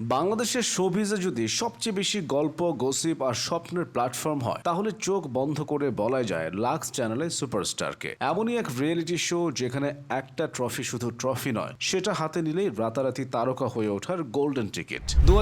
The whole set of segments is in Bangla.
বাংলাদেশের শোবিজে যদি সবচেয়ে বেশি গল্প, গসিপ আর স্বপ্নের প্ল্যাটফর্ম হয়, তাহলে চোখ বন্ধ করে বলা যায় লাক্স চ্যানেলে সুপারস্টারকে। এমনই এক রিয়েলিটি শো যেখানে একটা ট্রফি শুধু ট্রফি নয়, সেটা হাতে নিলেই রাতারাতি তারকা হয়ে ওঠার গোল্ডেন টিকিট দু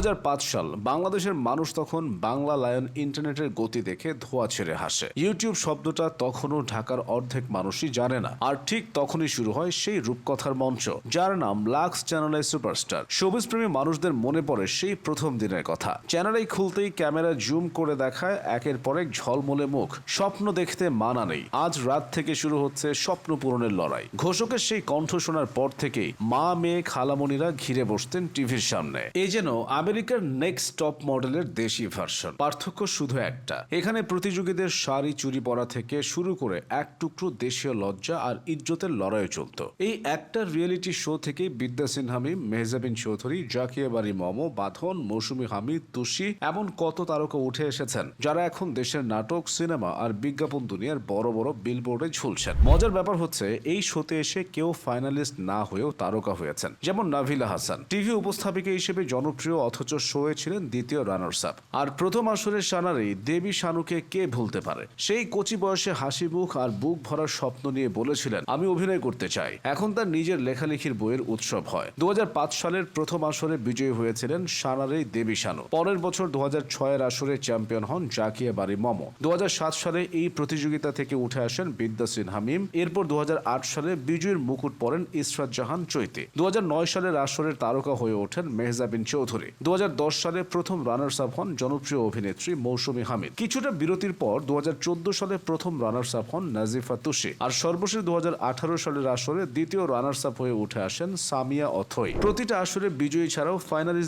সাল, বাংলাদেশের মানুষ তখন বাংলা লায়ন ইন্টারনেটের গতি দেখে ধোয়া ছেড়ে হাসে। ইউটিউব শব্দটা তখনও ঢাকার অর্ধেক মানুষই জানে না। আর ঠিক তখনই শুরু হয় সেই রূপকথার মঞ্চ, যার নাম লাক্স চ্যানেলের সুপারস্টার। সবুজ প্রেমী মানুষদের মনে পড়ে সেই প্রথম দিনের কথা। চ্যানেলেই খুলতেই ক্যামেরা জুম করে দেখায় একের পর এক ঝলমলে মুখ। স্বপ্ন দেখতে মানা নেই। আজ রাত থেকে শুরু হচ্ছে স্বপ্ন পূরণের লড়াই। ঘোষকের সেই কণ্ঠ শোনার পর থেকেই মা, মেয়ে, খালামণিরা ঘিরে বসতেন টিভির সামনে। এই যেন আমেরিকার নেক্সট টপ মডেলের দেশি ভার্সন। পার্থক্য শুধু একটা। এখানে প্রতিযোগীদের শাড়ি চুরি পরা থেকে শুরু করে এক টুকরো দেশীয় লজ্জা আর ইজ্জতের লড়াইও চলত। এই একটা রিয়েলিটি শো থেকেই বিদ্যা সিনহামি মেহজাবিন চৌধুরী, জাকিয়া বাড়ি মম বাঁধন, মৌসুমী হামিদ তুষি এমন কত তারকা উঠে এসেছেন, যারা এখন দেশের নাটক, সিনেমা আর বিজ্ঞাপন দুনিয়ার বড় বড় বিলবোর্ডে ঝুলছেন। মজার ব্যাপার হচ্ছে, এই শোতে এসে কেউ ফাইনালিস্ট না হয়েও তারকা হয়েছেন, যেমন নাভিলা হাসান। টিভি উপস্থাপিকা হিসেবে জনপ্রিয়, অথচ শোয়ে ছিলেন দ্বিতীয় রানার্স আপ আর প্রথম আসরের সানারেই দেবী শানুকে কে ভুলতে পারে? সেই কচি বয়সে হাসি মুখ আর বুক ভরার স্বপ্ন নিয়ে বলেছিলেন, আমি অভিনয় করতে চাই। এখন তার নিজের লেখালেখির বইয়ের উৎসব হয়। দু হাজার পাঁচ সালের প্রথম আসরে বিজয়ী হয়েছিলেন সানারেই দেবী শানু পরের বছর দু ছয়ের আসরে চ্যাম্পিয়ন হন জাকিয়া বাড়ি মম। দু সালে এই প্রতিযোগিতা থেকে উঠে আসেন বিদ্যা সিনহা মিম এরপর দু সালে বিজয়ীর মুকুট পরেন ইসরাত জাহান চৈতে। দু সালের আসরের তারকা হয়ে ওঠেন মেহজাবিন চৌধুরী। দু হাজার দশ সালে প্রথম রানার্স আপ হন জনপ্রিয় অভিনেত্রী মৌসুমী হামিদ। কিছুটা বিরতির পর দু হাজার চোদ্দ সালে প্রথম রানার্স আপ হন নাজিফা তুষি আর সর্বশেষ দু হাজার আঠারো সালের আসরে দ্বিতীয় রানার্স আপ হয়ে উঠে আসেন সামিয়া অথই। প্রতিটা আসরে বিজয়ী ছাড়াও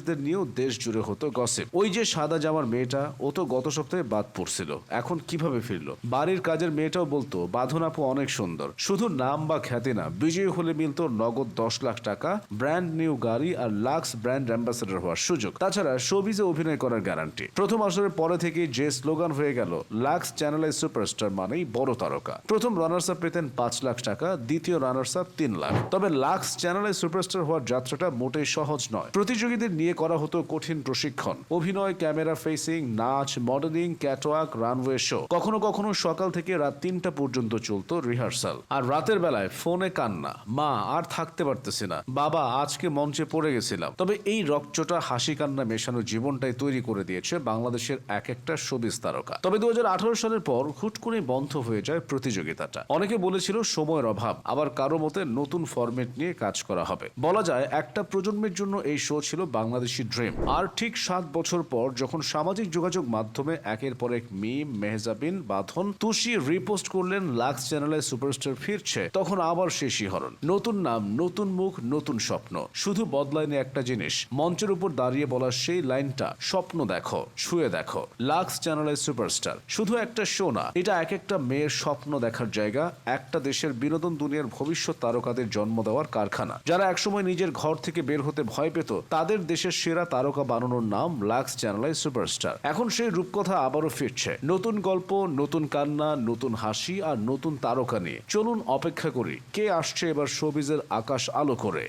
ফাইনালিস্টদের নিয়েও দেশ জুড়ে হতো গসিপ ওই যে সাদা জামার মেয়েটা, ও তো গত সপ্তাহে বাদ পড়ছিল। এখন কীভাবে ফিরলো? বাড়ির কাজের মেয়েটাও বলতো, বাঁধন আপু অনেক সুন্দর। শুধু নাম বা খ্যাতি না, বিজয়ী হলে মিলতো নগদ দশ লাখ টাকা ব্র্যান্ড নিউ গাড়ি আর লাক্স ব্র্যান্ড অ্যাম্বাসেডর হওয়ার সুযোগ। তাছাড়া শোবিজে অভিনয় করার গ্যারান্টি প্রথম আসরের পরে থেকে যে স্লোগান হয়ে গেল লাক্স চ্যানেলাই সুপারস্টার মানেই বড় তারকা। প্রথম রানার্স আপ পেতেন পাঁচ লাখ টাকা, দ্বিতীয় রানার্স আপ তিন লাখ। তবে লাক্স চ্যানেলাই সুপারস্টার হওয়ার যাত্রাটা মোটেই সহজ নয়। প্রতিযোগীদের নিয়ে করা হতো কঠিন প্রশিক্ষণ। অভিনয়, ক্যামেরা ফেসিং, নাচ, মডেলিং, ক্যাটওয়াক, রানওয়ে শো। কখনো কখনো সকাল থেকে রাত তিনটা পর্যন্ত চলতো রিহার্সাল। আর রাতের বেলায় ফোনে কান্না। মা, আর থাকতে পারতেছি না। বাবা, আজকে মঞ্চে পড়ে গেছিলাম। তবে এই রকচটা হাসি কান্না মেশানো জীবনটাই তৈরি করে দিয়েছে বাংলাদেশের এক একটা সবিজ তারকা। তবে দু হাজার আঠারো সালের পর হুট করে বন্ধ হয়ে যায় প্রতিযোগিতাটা। অনেকে বলেছিল সময়ের অভাব। আবার কারও মতে নতুন ফরম্যাট নিয়ে কাজ করা হবে। বলা যায়, একটা প্রজন্মের জন্য এই শো ছিল বাংলাদেশি ড্রিম। আর ঠিক সাত বছর পর যখন সামাজিক যোগাযোগ মাধ্যমে একের পর এক মিম মেহজাবিন বাঁধন, তুষি রিপোস্ট করলেন, লাক্স চ্যানেলে সুপারস্টার ফিরছে, তখন আবার সেই শিহরণ। নতুন নাম, নতুন মুখ, নতুন স্বপ্ন। শুধু বদলায়নি একটা জিনিস, মঞ্চের উপর দাঁড়িয়ে বলা সেই লাইনটা, স্বপ্ন দেখো, ছুঁয়ে দেখো, লাক্স চ্যানেলের সুপারস্টার। শুধু একটা শো না, এটা এক একটা মেয়ের স্বপ্ন দেখার জায়গা, একটা দেশের বিনোদন দুনিয়ার ভবিষ্যৎ তারকাদের জন্ম দেওয়ার কারখানা। যারা একসময় নিজের ঘর থেকে বের হতে ভয় পেত, তাদের দেশের সেরা তারকা বানানোর নাম লাক্স চ্যানেলাই সুপারস্টার। এখন সেই রূপকথা আবারও ফিরছে। নতুন গল্প, নতুন কান্না, নতুন হাসি আর নতুন তারকা নিয়ে। চলুন অপেক্ষা করি, কে আসছে এবার শোবিজের আকাশ আলো করে?